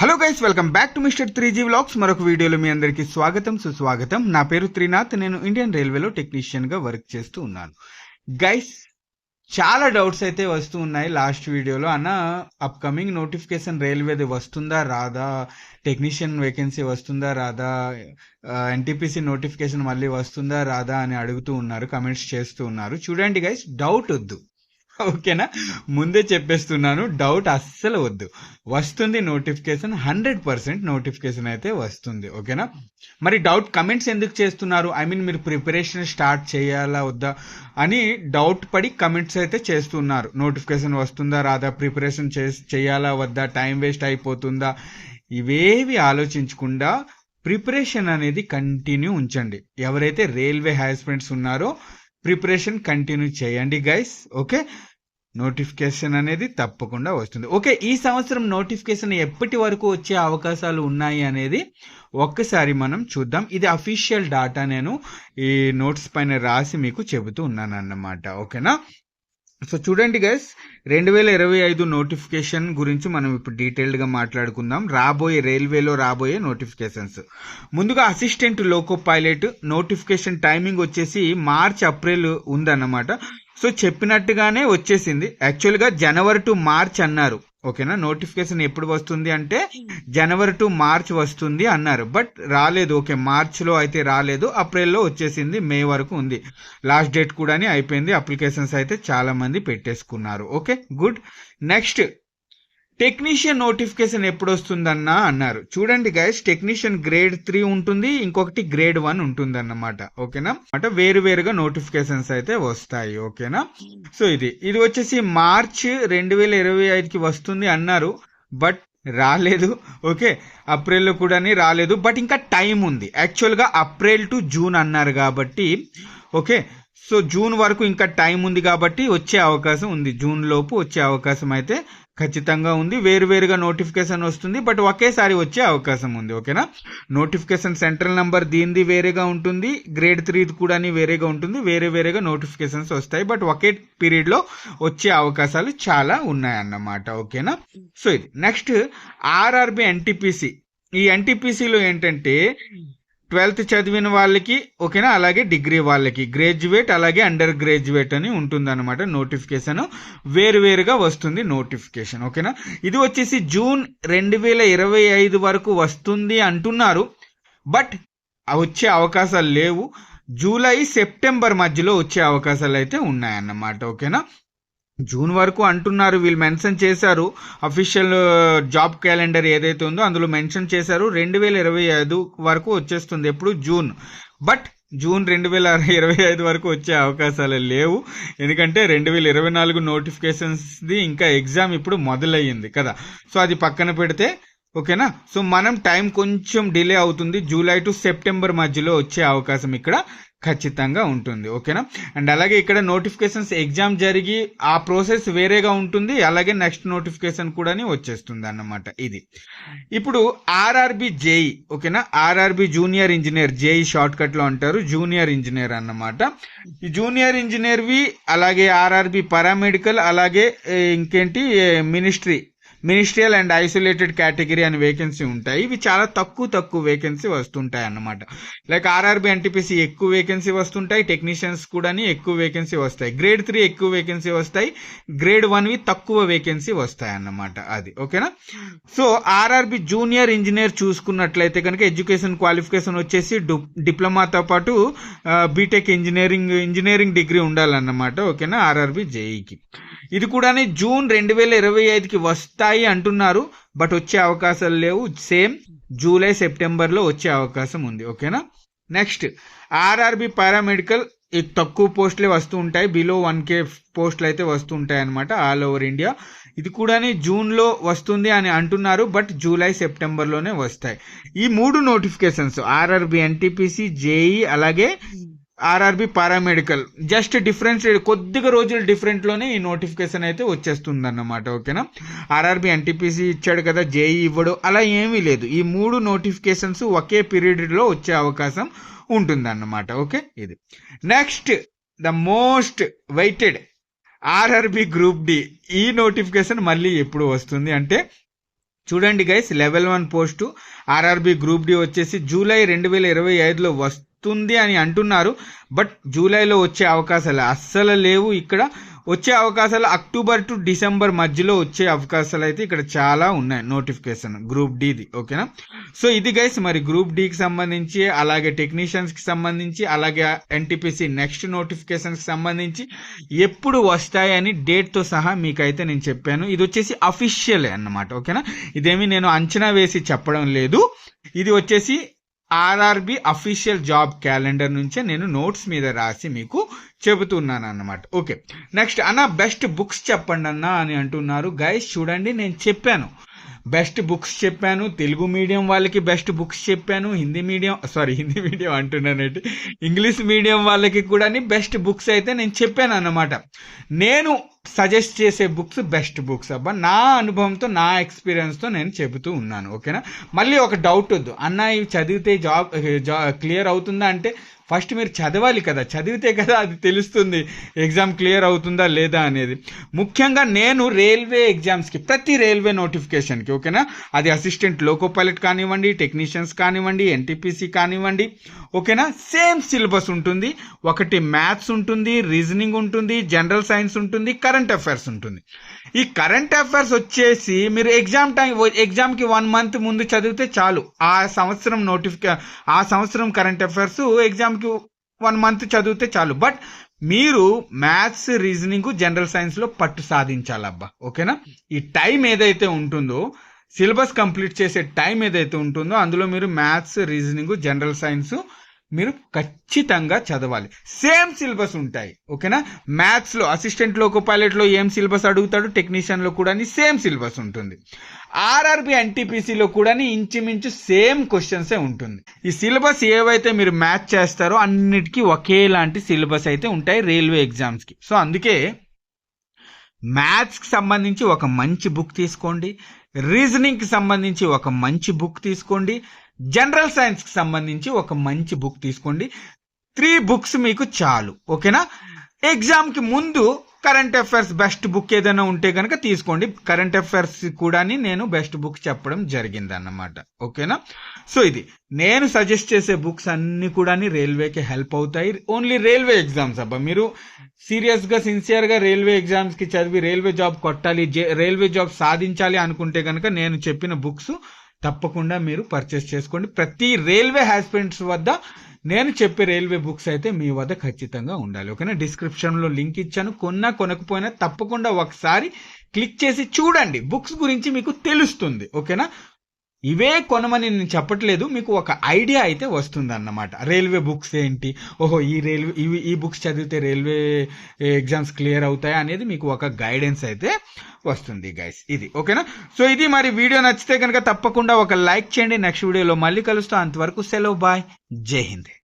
Hello guys welcome back to mister three G vlogs మరొక వీడియోలో మీ అందరికీ స్వాగతం సుస్వాగతం. నా పేరు త్రినాథ్ నేను ఇండియన్ రైల్వేలో టెక్నీషియన్గా వర్క్ చేస్తూ ఉన్నాను. గైస్ చాలా డౌట్స్ అయితే వస్తూ ఉన్నాయి లాస్ట్ వీడియోలో అన్న అప్కమింగ్ నోటిఫికేషన్ రైల్వేది వస్తుందా రాదా? టెక్నీషియన్ వేకెన్సీ వస్తుందా రాదా? ఎన్టీపీసీ నోటిఫికేషన్ మళ్ళీ వస్తుందా రాదా? అని అడుగుతూ ఉన్నారు కమెంట్స్ చేస్తూ ఉన్నారు. చూడండి గైస్ డౌట్ వద్దు. ఓకేనా? ముందే చెప్పేస్తున్నాను డౌట్ అస్సలు వద్దు. వస్తుంది నోటిఫికేషన్ హండ్రెడ్ పర్సెంట్ నోటిఫికేషన్ అయితే వస్తుంది ఓకేనా? మరి డౌట్ కమెంట్స్ ఎందుకు చేస్తున్నారు? ఐ మీన్ మీరు ప్రిపరేషన్ స్టార్ట్ చేయాలా వద్దా? అని డౌట్ పడి కమెంట్స్ అయితే చేస్తున్నారు. నోటిఫికేషన్ వస్తుందా రాదా? ప్రిపరేషన్ చేయాలా వద్దా? టైం వేస్ట్ అయిపోతుందా? ఇవేవి ఆలోచించకుండా ప్రిపరేషన్ అనేది కంటిన్యూ ఉంచండి. ఎవరైతే రైల్వే హస్బెండ్స్ ఉన్నారో ప్రిపరేషన్ కంటిన్యూ చేయండి గైస్ ఓకే? నోటిఫికేషన్ అనేది తప్పకుండా వస్తుంది. ఓకే ఈ సంవత్సరం నోటిఫికేషన్ ఎప్పటి వరకు వచ్చే అవకాశాలు ఉన్నాయి అనేది ఒక్కసారి మనం చూద్దాం. ఇది అఫీషియల్ డాటా నేను ఈ నోట్స్ పైన రాసి మీకు చెబుతూ ఉన్నాను అన్నమాట ఓకేనా? సో చూడండి గైస్ రెండు వేల ఇరవై ఐదు నోటిఫికేషన్ గురించి మనం ఇప్పుడు డీటెయిల్డ్గా మాట్లాడుకుందాం. రాబోయే రైల్వేలో రాబోయే నోటిఫికేషన్స్ ముందుగా assistant loco pilot notification timing వచ్చేసి మార్చ్ ఏప్రిల్ ఉందన్నమాట. సో చెప్పినట్టుగానే వచ్చేసింది. యాక్చువల్గా జనవరి టు మార్చ్ అన్నారు. ఓకేనా? నోటిఫికేషన్ ఎప్పుడు వస్తుంది అంటే జనవరి టు మార్చ్ వస్తుంది అన్నారు. బట్ రాలేదు. ఓకే మార్చ్లో అయితే రాలేదు. ఏప్రిల్లో వచ్చేసింది. మే వరకు ఉంది. లాస్ట్ డేట్ కూడా అయిపోయింది. అప్లికేషన్స్ అయితే చాలా మంది పెట్టేసుకున్నారు. Okay good. Next technician notification ఎప్పుడు వస్తుందన్నా అన్నారు. చూడండి గైస్ టెక్నీషియన్ గ్రేడ్ త్రీ ఉంటుంది ఇంకొకటి గ్రేడ్ వన్ ఉంటుంది అన్నమాట ఓకేనా? అంటే వేరు వేరుగా నోటిఫికేషన్స్ అయితే వస్తాయి. ఓకేనా? సో ఇది. ఇది వచ్చేసి మార్చ్ రెండు వేల ఇరవై ఐదుకి వస్తుంది అన్నారు. బట్ రాలేదు. ఓకే? అప్రిల్లో కూడా రాలేదు. బట్ ఇంకా టైం ఉంది. యాక్చువల్గా అప్రిల్ టు జూన్ అన్నారు కాబట్టి ఓకే? సో జూన్ వరకు ఇంకా టైం ఉంది కాబట్టి వచ్చే అవకాశం ఉంది. జూన్ లోపు వచ్చే అవకాశం అయితే ఖచ్చితంగా ఉంది. వేరువేరుగా నోటిఫికేషన్ వస్తుంది. బట్ ఒకేసారి వచ్చే అవకాశం ఉంది. ఓకేనా? నోటిఫికేషన్ సెంట్రల్ నంబర్ దీనిది వేరేగా ఉంటుంది. గ్రేడ్ త్రీది కూడా వేరేగా ఉంటుంది. వేరే వేరేగా నోటిఫికేషన్స్ వస్తాయి. బట్ ఒకే పీరియడ్లో వచ్చే అవకాశాలు చాలా ఉన్నాయన్నమాట. ఓకేనా? సో ఇది. Next RRB NTPC. ఈ ఎన్టీపీసీలో ఏంటంటే ట్వెల్త్ చదివిన వాళ్ళకి ఓకేనా? అలాగే డిగ్రీ వాళ్ళకి. గ్రాడ్యుయేట్ అలాగే అండర్ గ్రాడ్యుయేట్ అని ఉంటుందన్నమాట నోటిఫికేషన్. వేరు వేరుగా వస్తుంది నోటిఫికేషన్. ఓకేనా? ఇది వచ్చేసి జూన్ రెండు వేల ఇరవై ఐదు వరకు వస్తుంది అంటున్నారు. బట్ వచ్చే అవకాశాలు లేవు. జూలై సెప్టెంబర్ మధ్యలో వచ్చే అవకాశాలు అయితే ఉన్నాయన్నమాట. ఓకేనా? జూన్ వరకు అంటున్నారు. వీళ్ళు మెన్షన్ చేశారు. అఫీషియల్ జాబ్ క్యాలెండర్ ఏదైతే ఉందో అందులో మెన్షన్ చేశారు. రెండు వేల ఇరవై ఐదు వరకు వచ్చేస్తుంది ఎప్పుడు? జూన్. బట్ జూన్ రెండు వేల ఇరవై ఐదు వరకు వచ్చే అవకాశాలు లేవు. ఎందుకంటే రెండు వేల ఇరవై నాలుగు నోటిఫికేషన్స్ది ఇంకా ఎగ్జామ్ ఇప్పుడు మొదలయ్యింది కదా. సో అది పక్కన పెడితే ఓకేనా? సో మనం టైం కొంచెం డిలే అవుతుంది. జూలై టు సెప్టెంబర్ మధ్యలో వచ్చే అవకాశం ఇక్కడ. ఖచ్చితంగా ఉంటుంది ఓకేనా? అండ్ అలాగే ఇక్కడ నోటిఫికేషన్స్ ఎగ్జామ్ జరిగి ఆ ప్రాసెస్ వేరేగా ఉంటుంది అలాగే నెక్స్ట్ నోటిఫికేషన్ కూడా వచ్చేస్తుంది అన్నమాట ఇది. ఇప్పుడు ఆర్ఆర్బి జేఈ ఓకేనా? RRB junior engineer JE short కట్లో అంటారు జూనియర్ ఇంజనీర్ అన్నమాట. జూనియర్ ఇంజనీర్వి అలాగే ఆర్ఆర్బి పారామెడికల్ అలాగే ఇంకేంటి ministry ministerial and isolated category అని వేకెన్సీ ఉంటాయి. ఇవి చాలా తక్కువ తక్కువ వేకెన్సీ వస్తుంటాయి అన్నమాట. లైక్ ఆర్ఆర్బి ఎన్టీపీసీ ఎక్కువ వేకెన్సీ వస్తుంటాయి. టెక్నీషియన్స్ కూడా ఎక్కువ వేకెన్సీ వస్తాయి. గ్రేడ్ త్రీ ఎక్కువ వేకెన్సీ వస్తాయి. గ్రేడ్ వన్వి తక్కువ వేకెన్సీ వస్తాయి అన్నమాట అది. ఓకేనా? సో ఆర్ఆర్బి జూనియర్ ఇంజనీర్ చూసుకున్నట్లయితే కనుక ఎడ్యుకేషన్ క్వాలిఫికేషన్ వచ్చేసి డిప్లొమాతో పాటు బీటెక్ ఇంజనీరింగ్ ఇంజనీరింగ్ డిగ్రీ ఉండాలన్నమాట. ఓకేనా? ఆర్ఆర్బి జేఈకి. ఇది కూడా జూన్ రెండు వేల ఇరవై ఐదుకి వస్తాయి అంటున్నారు బట్ వచ్చే అవకాశాలు లేవు. సేమ్ జూలై సెప్టెంబర్లో వచ్చే అవకాశం ఉంది. ఓకేనా? నెక్స్ట్ ఆర్ఆర్బి పారామెడికల్ తక్కువ పోస్టులే వస్తూ ఉంటాయి. బిలో వన్ కే పోస్టులు అయితే వస్తూ ఉంటాయి అనమాట ఆల్ ఓవర్ ఇండియా. ఇది కూడా జూన్లో వస్తుంది అని అంటున్నారు బట్ జూలై సెప్టెంబర్లోనే వస్తాయి. ఈ మూడు నోటిఫికేషన్స్ ఆర్ఆర్బి ఎన్టీపీసీ జేఈ అలాగే ఆర్ఆర్బి పారామెడికల్. జస్ట్ డిఫరెన్స్ కొద్దిగా రోజులు డిఫరెంట్లోనే ఈ నోటిఫికేషన్ అయితే వచ్చేస్తుంది అన్నమాట ఓకేనా? ఆర్ఆర్బి ఎన్టీపీసీ ఇచ్చాడు కదా జేఈ ఇవ్వడు అలా ఏమీ లేదు. ఈ మూడు నోటిఫికేషన్స్ ఒకే పీరియడ్లో వచ్చే అవకాశం ఉంటుందన్నమాట ఓకే? ఇది. Next the most weighted RRB group D. ఈ నోటిఫికేషన్ మళ్ళీ ఎప్పుడు వస్తుంది అంటే చూడండి guys level one post RRB group D వచ్చేసి జూలై రెండు వేల ఇరవై ఐదులో వస్తుంది అని అంటున్నారు. బట్ జూలైలో వచ్చే అవకాశాలు అస్సలు లేవు ఇక్కడ. వచ్చే అవకాశాలు అక్టోబర్ టు డిసెంబర్ మధ్యలో వచ్చే అవకాశాలు అయితే ఇక్కడ చాలా ఉన్నాయి. నోటిఫికేషన్ గ్రూప్ డిది ఓకేనా? సో ఇది గైస్ మరి గ్రూప్ డికి సంబంధించి అలాగే టెక్నీషియన్స్కి సంబంధించి అలాగే ఎన్టీపీసీ నెక్స్ట్ నోటిఫికేషన్స్కి సంబంధించి ఎప్పుడు వస్తాయని డేట్తో సహా మీకైతే నేను చెప్పాను. ఇది వచ్చేసి అఫీషియల్ అన్నమాట. ఓకేనా? ఇదేమి నేను అంచనా వేసి చెప్పడం లేదు. ఇది వచ్చేసి ఆర్ఆర్బి అఫీషియల్ జాబ్ క్యాలెండర్ నుంచే నేను నోట్స్ మీద రాసి మీకు చెబుతున్నాను అన్నమాట ఓకే. నెక్స్ట్ అన్న బెస్ట్ బుక్స్ చెప్పండి అన్న అని అంటున్నారు. గైస్ చూడండి నేను చెప్పాను. బెస్ట్ బుక్స్ చెప్పాను. తెలుగు మీడియం వాళ్ళకి బెస్ట్ బుక్స్ చెప్పాను. Hindi medium sorry Hindi medium అంటున్నానండి. English medium వాళ్ళకి కూడా బెస్ట్ బుక్స్ అయితే నేను చెప్పాను అన్నమాట నేను సజెస్ట్ చేసే బుక్స్ బెస్ట్ బుక్స్ అబ్బా. నా అనుభవంతో నా ఎక్స్పీరియన్స్తో నేను చెబుతూ ఉన్నాను ఓకేనా మళ్ళీ ఒక డౌట్ వద్దు. అన్న ఇవి చదివితే జాబ్ జాబ్ క్లియర్ అవుతుందా అంటే ఫస్ట్ మీరు చదవాలి కదా. చదివితే కదా అది తెలుస్తుంది. ఎగ్జామ్ క్లియర్ అవుతుందా లేదా అనేది. ముఖ్యంగా నేను రైల్వే ఎగ్జామ్స్కి ప్రతి రైల్వే నోటిఫికేషన్కి ఓకేనా అది అసిస్టెంట్ లోకో పైలట్ కానివ్వండి టెక్నీషియన్స్ కానివ్వండి ఎన్టీపీసీ కానివ్వండి ఓకేనా సేమ్ సిలబస్ ఉంటుంది. ఒకటి మ్యాథ్స్ ఉంటుంది రీజనింగ్ ఉంటుంది జనరల్ సైన్స్ ఉంటుంది కరెంట్ కరెంట్ అఫైర్స్ ఉంటుంది. ఈ కరెంట్ అఫైర్స్ వచ్చేసి మీరు ఎగ్జామ్ టైం ఎగ్జామ్కి వన్ మంత్ ముందు చదివితే చాలు. ఆ సంవత్సరం నోటిఫికే ఆ సంవత్సరం కరెంట్ అఫైర్స్ ఎగ్జామ్కి వన్ మంత్ చదివితే చాలు. బట్ మీరు మ్యాథ్స్ రీజనింగ్ జనరల్ సైన్స్లో పట్టు సాధించాలబ్బా. ఓకేనా? ఈ టైం ఏదైతే ఉంటుందో సిలబస్ కంప్లీట్ చేసే టైం ఏదైతే ఉంటుందో అందులో మీరు మ్యాథ్స్ రీజనింగ్ జనరల్ సైన్స్ మీరు ఖచ్చితంగా చదవాలి. సేమ్ సిలబస్ ఉంటాయి. ఓకేనా? మ్యాథ్స్లో అసిస్టెంట్ లోకో పైలట్లో ఏం సిలబస్ అడుగుతాడు? టెక్నీషియన్లో కూడా సేమ్ సిలబస్ ఉంటుంది. ఆర్ఆర్బి ఎన్టీపీసీలో కూడా ఇంచుమించు సేమ్ క్వశ్చన్స్ ఉంటుంది. ఈ సిలబస్ ఏవైతే మీరు మ్యాచ్ చేస్తారో అన్నిటికీ ఒకేలాంటి సిలబస్ అయితే ఉంటాయి రైల్వే ఎగ్జామ్స్కి సో అందుకే మ్యాథ్స్కి సంబంధించి ఒక మంచి బుక్ తీసుకోండి. రీజనింగ్కి సంబంధించి ఒక మంచి బుక్ తీసుకోండి. జనరల్ సైన్స్కి సంబంధించి ఒక మంచి బుక్ తీసుకోండి. త్రీ బుక్స్ మీకు చాలు ఓకేనా? ఎగ్జామ్కి ముందు కరెంట్ అఫైర్స్ బెస్ట్ బుక్ ఏదైనా ఉంటే కనుక తీసుకోండి. కరెంట్ అఫైర్స్ కూడా నేను బెస్ట్ బుక్ చెప్పడం జరిగింది అన్నమాట ఓకేనా? సో ఇది నేను సజెస్ట్ చేసే బుక్స్ అన్ని కూడా రైల్వేకి హెల్ప్ అవుతాయి. ఓన్లీ రైల్వే ఎగ్జామ్స్ అబ్బా మీరు సీరియస్గా సిన్సియర్గా రైల్వే ఎగ్జామ్స్కి చదివి రైల్వే జాబ్ కొట్టాలి జే- రైల్వే జాబ్ సాధించాలి అనుకుంటే కనుక నేను చెప్పిన బుక్స్ తప్పకుండా మీరు పర్చేస్ చేసుకోండి. ప్రతి రైల్వే హాస్పిటల్స్ వద్ద నేను చెప్పే రైల్వే బుక్స్ అయితే మీ వద్ద ఖచ్చితంగా ఉండాలి. ఓకేనా? డిస్క్రిప్షన్లో లింక్ ఇచ్చాను. కొన్నా కొనకపోయినా తప్పకుండా ఒకసారి క్లిక్ చేసి చూడండి. బుక్స్ గురించి మీకు తెలుస్తుంది. ఓకేనా? ఇవే కొనమని నేను చెప్పట్లేదు మీకు ఒక ఐడియా అయితే వస్తుంది అన్నమాట రైల్వే బుక్స్ ఏంటి? ఓహో ఈ రైల్వే ఇవి ఈ బుక్స్ చదివితే రైల్వే ఎగ్జామ్స్ క్లియర్ అవుతాయా అనేది మీకు ఒక గైడెన్స్ అయితే వస్తుంది గైస్ ఇది ఓకేనా? సో ఇది మరి వీడియో నచ్చితే కనుక తప్పకుండా ఒక లైక్ చేయండి. నెక్స్ట్ వీడియోలో మళ్ళీ కలుస్తాం. అంతవరకు సెలవు బాయ్. జై హింద్.